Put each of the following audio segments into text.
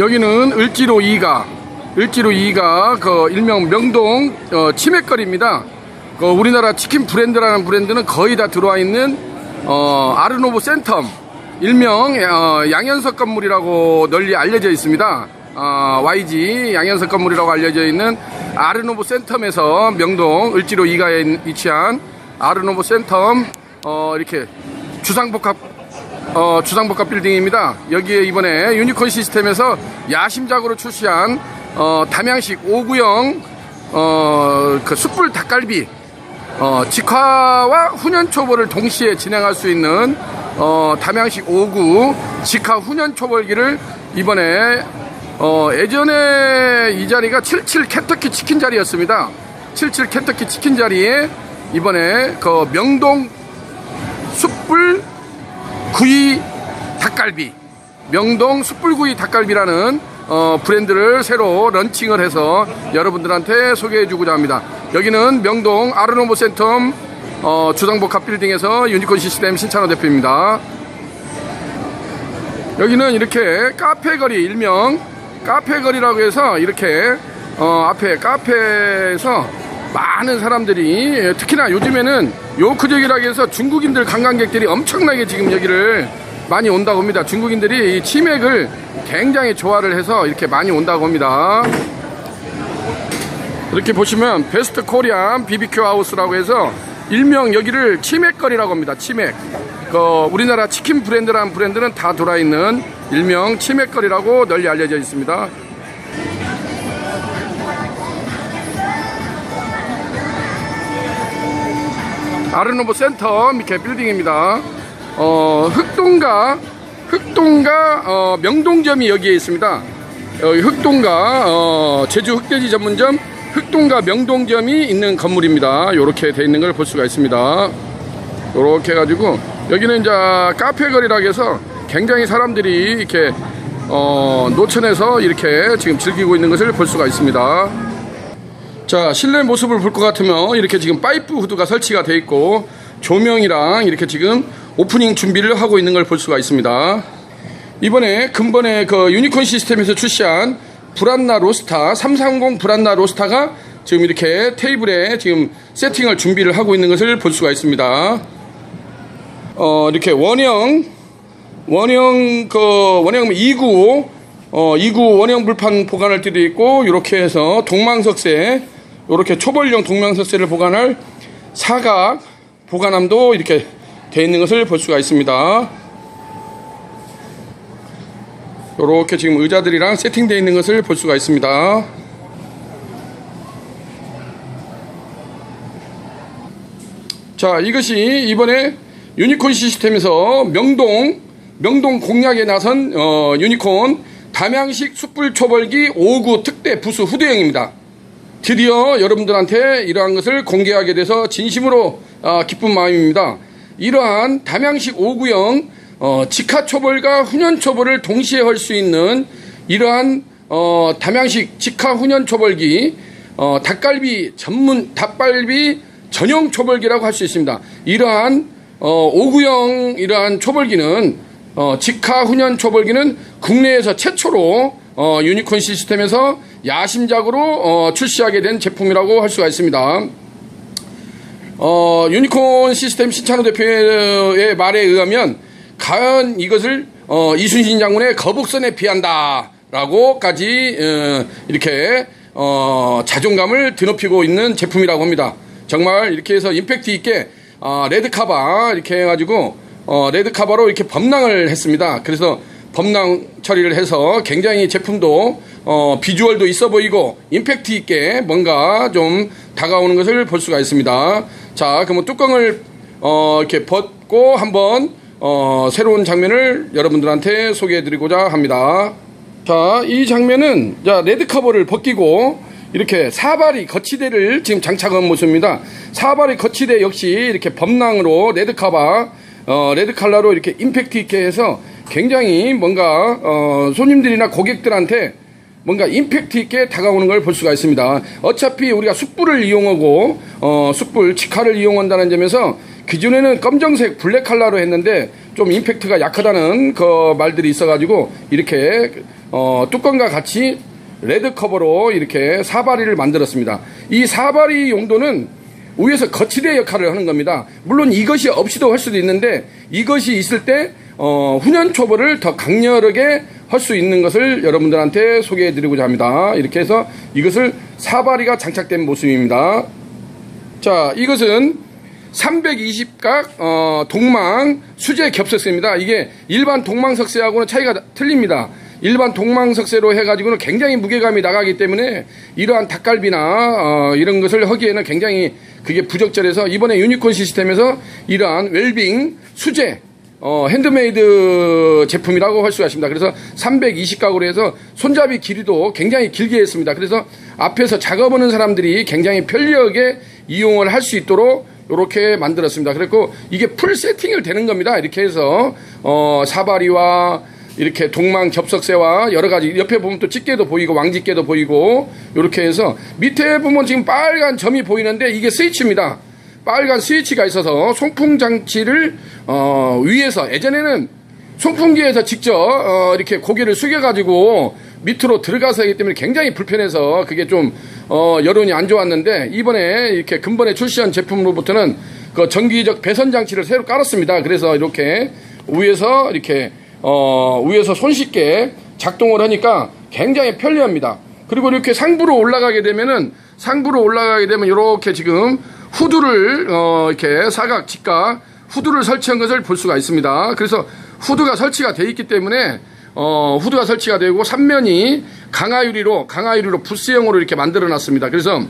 여기는 을지로 2가 을지로 2가 그 일명 명동 어, 치맥거리입니다. 그 우리나라 치킨 브랜드라는 브랜드는 거의 다 들어와 있는 어, 아르노브 센텀 일명 어, 양현석 건물이라고 널리 알려져 있습니다. 어, YG 양현석 건물이라고 알려져 있는 아르노브 센텀에서 명동 을지로 2가에 위치한 아르노브 센텀 어, 이렇게 주상복합 어, 주상복합 빌딩입니다. 여기에 이번에 유니콘 시스템에서 야심작으로 출시한 어, 담양식 5구형 어, 그 숯불 닭갈비 어, 직화와 훈연초벌을 동시에 진행할 수 있는 어, 담양식 5구 직화 훈연초벌기를 이번에 어, 예전에 이 자리가 77 켄터키 치킨 자리였습니다. 77 켄터키 치킨 자리에 이번에 그 명동 숯불 구이 닭갈비 명동 숯불구이 닭갈비라는 어, 브랜드를 새로 런칭을 해서 여러분들한테 소개해 주고자 합니다. 여기는 명동 아르노보 센텀 어, 주상복합 빌딩에서 유니콘 시스템 신찬호 대표입니다. 여기는 이렇게 카페거리 일명 카페거리라고 해서 이렇게 어, 앞에 카페에서 많은 사람들이 특히나 요즘에는 요크 지역이라고 해서 중국인들 관광객들이 엄청나게 지금 여기를 많이 온다고 합니다. 중국인들이 이 치맥을 굉장히 좋아를 해서 이렇게 많이 온다고 합니다. 이렇게 보시면 베스트 코리안 BBQ 하우스라고 해서 일명 여기를 치맥거리라고 합니다. 치맥. 그 우리나라 치킨 브랜드라는 브랜드는 다 돌아 있는 일명 치맥거리라고 널리 알려져 있습니다. 아르노브 센터 이렇게 빌딩입니다. 어, 흑동가 흑동가 어, 명동점이 여기에 있습니다. 여기 흑동가 어, 제주 흑돼지 전문점 흑동가 명동점이 있는 건물입니다. 이렇게 돼 있는 걸 볼 수가 있습니다. 이렇게 해가지고 여기는 이제 카페 거리라고 해서 굉장히 사람들이 이렇게 어, 노천에서 이렇게 지금 즐기고 있는 것을 볼 수가 있습니다. 자 실내 모습을 볼 것 같으면 이렇게 지금 파이프 후드가 설치가 돼 있고 조명이랑 이렇게 지금 오프닝 준비를 하고 있는 걸 볼 수가 있습니다. 이번에 근본에 그 유니콘 시스템에서 출시한 브란나 로스타 330 브란나 로스타가 지금 이렇게 테이블에 지금 세팅을 준비를 하고 있는 것을 볼 수가 있습니다. 어 이렇게 원형 원형 그 원형 2구 어 2구 원형 불판 보관할 때도 있고 이렇게 해서 동망석쇠 이렇게 초벌용 동망석쇠를 보관할 사각 보관함도 이렇게 되어 있는 것을 볼 수가 있습니다. 이렇게 지금 의자들이랑 세팅되어 있는 것을 볼 수가 있습니다. 자, 이것이 이번에 유니콘 시스템에서 명동 명동 공략에 나선 어, 유니콘 담양식 숯불 초벌기 5구 특대 부수 후대형입니다. 드디어 여러분들한테 이러한 것을 공개하게 돼서 진심으로 어, 기쁜 마음입니다. 이러한 담양식 5구형 어, 직화 초벌과 훈연 초벌을 동시에 할 수 있는 이러한 어, 담양식 직화 훈연 초벌기 어, 닭갈비 전문 닭갈비 전용 초벌기라고 할 수 있습니다. 이러한 어, 5구형 이러한 초벌기는 어, 직화 훈연 초벌기는 국내에서 최초로 어, 유니콘 시스템에서 야심작으로 어, 출시하게 된 제품이라고 할 수가 있습니다. 어, 유니콘 시스템 신찬호 대표의 말에 의하면 과연 이것을 어, 이순신 장군의 거북선에 비한다라고까지 어, 이렇게 어, 자존감을 드높이고 있는 제품이라고 합니다. 정말 이렇게 해서 임팩트 있게 어, 레드 카바 이렇게 해가지고 어, 레드 카바로 이렇게 범랑을 했습니다. 그래서 범랑 처리를 해서 굉장히 제품도 어, 비주얼도 있어 보이고 임팩트 있게 뭔가 좀 다가오는 것을 볼 수가 있습니다. 자, 그러면 뚜껑을 어, 이렇게 벗고 한번 어, 새로운 장면을 여러분들한테 소개해드리고자 합니다. 자, 이 장면은 자 레드 커버를 벗기고 이렇게 사발이 거치대를 지금 장착한 모습입니다. 사발이 거치대 역시 이렇게 범랑으로 레드 커버, 어, 레드 칼라로 이렇게 임팩트 있게 해서 굉장히 뭔가 어, 손님들이나 고객들한테 뭔가 임팩트 있게 다가오는 걸 볼 수가 있습니다. 어차피 우리가 숯불을 이용하고 어, 숯불 직화를 이용한다는 점에서 기존에는 검정색 블랙 칼라로 했는데 좀 임팩트가 약하다는 그 말들이 있어가지고 이렇게 어, 뚜껑과 같이 레드 커버로 이렇게 사바리를 만들었습니다. 이 사바리 용도는 위에서 거치대 역할을 하는 겁니다. 물론 이것이 없이도 할 수도 있는데 이것이 있을 때 어, 훈연 초벌을 더 강렬하게 할 수 있는 것을 여러분들한테 소개해 드리고자 합니다. 이렇게 해서 이것을 사바리가 장착된 모습입니다. 자, 이것은 320각 어, 동망 수제 겹석쇠입니다. 이게 일반 동망 석쇠하고는 차이가 틀립니다. 일반 동망 석쇠로 해가지고는 굉장히 무게감이 나가기 때문에 이러한 닭갈비나 어, 이런 것을 하기에는 굉장히 그게 부적절해서 이번에 유니콘 시스템에서 이러한 웰빙 수제 어, 핸드메이드 제품이라고 할 수가 있습니다. 그래서 320각으로 해서 손잡이 길이도 굉장히 길게 했습니다. 그래서 앞에서 작업하는 사람들이 굉장히 편리하게 이용을 할 수 있도록 이렇게 만들었습니다. 그리고 이게 풀 세팅을 되는 겁니다. 이렇게 해서 어, 사바리와 이렇게 동망 겹석쇠와 여러 가지 옆에 보면 또 집게도 보이고 왕집게도 보이고 이렇게 해서 밑에 보면 지금 빨간 점이 보이는데 이게 스위치입니다. 빨간 스위치가 있어서 송풍 장치를 어, 위에서 예전에는 송풍기에서 직접 어, 이렇게 고개를 숙여가지고 밑으로 들어가서 하기 때문에 굉장히 불편해서 그게 좀 어, 여론이 안 좋았는데 이번에 이렇게 근본에 출시한 제품으로부터는 그 전기적 배선 장치를 새로 깔았습니다. 그래서 이렇게 위에서 이렇게 어, 위에서 손쉽게 작동을 하니까 굉장히 편리합니다. 그리고 이렇게 상부로 올라가게 되면은 상부로 올라가게 되면 이렇게 지금 후드를 어, 이렇게 사각 직각 후드를 설치한 것을 볼 수가 있습니다. 그래서 후드가 설치가 돼 있기 때문에 어, 후드가 설치가 되고 삼면이 강화유리로 강화유리로 부스형으로 이렇게 만들어 놨습니다. 그래서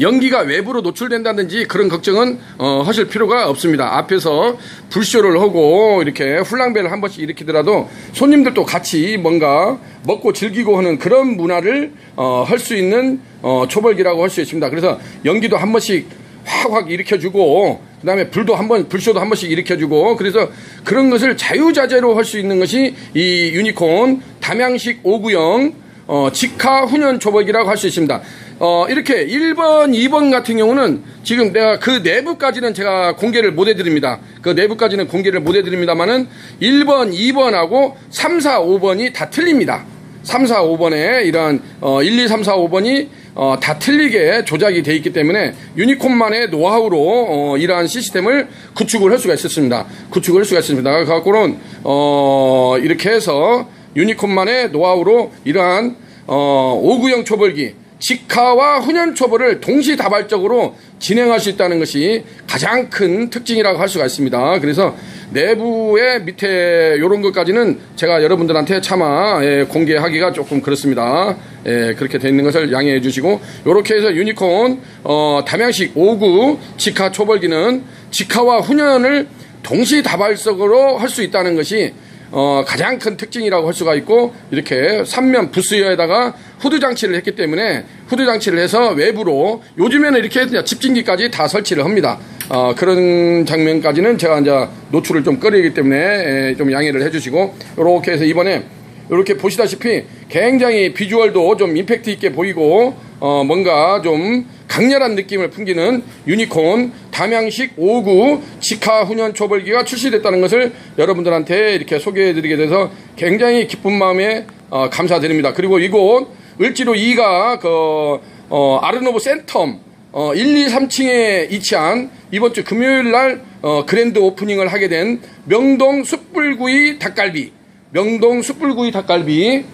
연기가 외부로 노출된다든지 그런 걱정은 어, 하실 필요가 없습니다. 앞에서 불쇼를 하고 이렇게 훌랑벨을 한 번씩 일으키더라도 손님들도 같이 뭔가 먹고 즐기고 하는 그런 문화를 어, 할 수 있는 어, 초벌기라고 할 수 있습니다. 그래서 연기도 한 번씩 확확 일으켜주고 그 다음에 불도 한 번 불쇼도 한 번씩 일으켜주고 그래서 그런 것을 자유자재로 할 수 있는 것이 이 유니콘 담양식 5구형 어, 직하 훈연 초벌기라고 할 수 있습니다. 어, 이렇게 1번, 2번 같은 경우는 지금 내가 그 내부까지는 제가 공개를 못 해드립니다. 그 내부까지는 공개를 못 해드립니다만은 1번, 2번하고 3, 4, 5번이 다 틀립니다. 3, 4, 5번에 이런 어, 1, 2, 3, 4, 5번이 어, 다 틀리게 조작이 돼 있기 때문에 유니콘만의 노하우로 어, 이러한 시스템을 구축을 할 수가 있었습니다. 구축을 할 수가 있습니다. 그래서는 어, 이렇게 해서 유니콘만의 노하우로 이러한 어, 5구형 초벌기 직하와 훈연 초벌을 동시다발적으로 진행할 수 있다는 것이 가장 큰 특징이라고 할 수가 있습니다. 그래서 내부의 밑에 이런 것까지는 제가 여러분들한테 차마 예, 공개하기가 조금 그렇습니다. 예, 그렇게 돼 있는 것을 양해해 주시고 이렇게 해서 유니콘 어, 담양식 5구 직하 초벌기는 직하와 훈연을 동시다발적으로 할 수 있다는 것이 어, 가장 큰 특징이라고 할 수가 있고 이렇게 삼면 부스여에다가 후드 장치를 했기 때문에 후드 장치를 해서 외부로 요즘에는 이렇게 집진기까지 다 설치를 합니다. 어, 그런 장면까지는 제가 이제 노출을 좀 꺼리기 때문에 에, 좀 양해를 해주시고 이렇게 해서 이번에 이렇게 보시다시피 굉장히 비주얼도 좀 임팩트 있게 보이고 어, 뭔가 좀 강렬한 느낌을 풍기는 유니콘 담양식 5구 직하 훈연 초벌기가 출시됐다는 것을 여러분들한테 이렇게 소개해 드리게 돼서 굉장히 기쁜 마음에 어, 감사드립니다. 그리고 이곳 을지로 2가 그 어, 아르노브 센텀 어, 1, 2, 3층에 위치한 이번 주 금요일 날 어, 그랜드 오프닝을 하게 된 명동 숯불구이 닭갈비 명동 숯불구이 닭갈비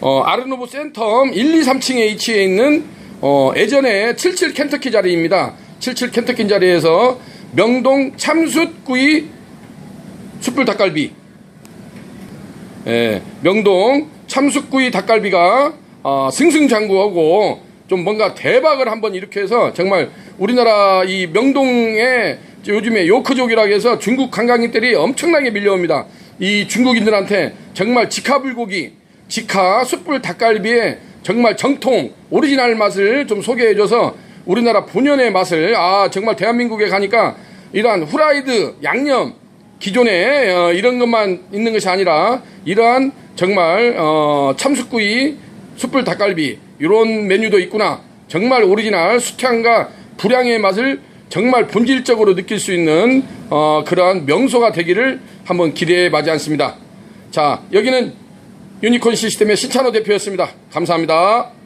어, 아르노브 센텀 1, 2, 3층에 위치해 있는 어, 예전에 77 켄터키 자리입니다. 77 켄터키 자리에서 명동 참숯구이 숯불 닭갈비 예, 명동 참숯구이 닭갈비가 어, 승승장구하고 좀 뭔가 대박을 한번 일으켜서 정말 우리나라 이 명동에 요즘에 요크족이라고 해서 중국 관광객들이 엄청나게 밀려옵니다. 이 중국인들한테 정말 직화불고기, 직화 숯불 닭갈비의 정말 정통 오리지널 맛을 좀 소개해줘서 우리나라 본연의 맛을 아 정말 대한민국에 가니까 이러한 후라이드 양념 기존에 어, 이런 것만 있는 것이 아니라 이러한 정말 어, 참숯구이 숯불 닭갈비 이런 메뉴도 있구나 정말 오리지널 수향과 불향의 맛을 정말 본질적으로 느낄 수 있는 어, 그러한 명소가 되기를 한번 기대해 마지 않습니다. 자 여기는 유니콘 시스템의 신찬호 대표였습니다. 감사합니다.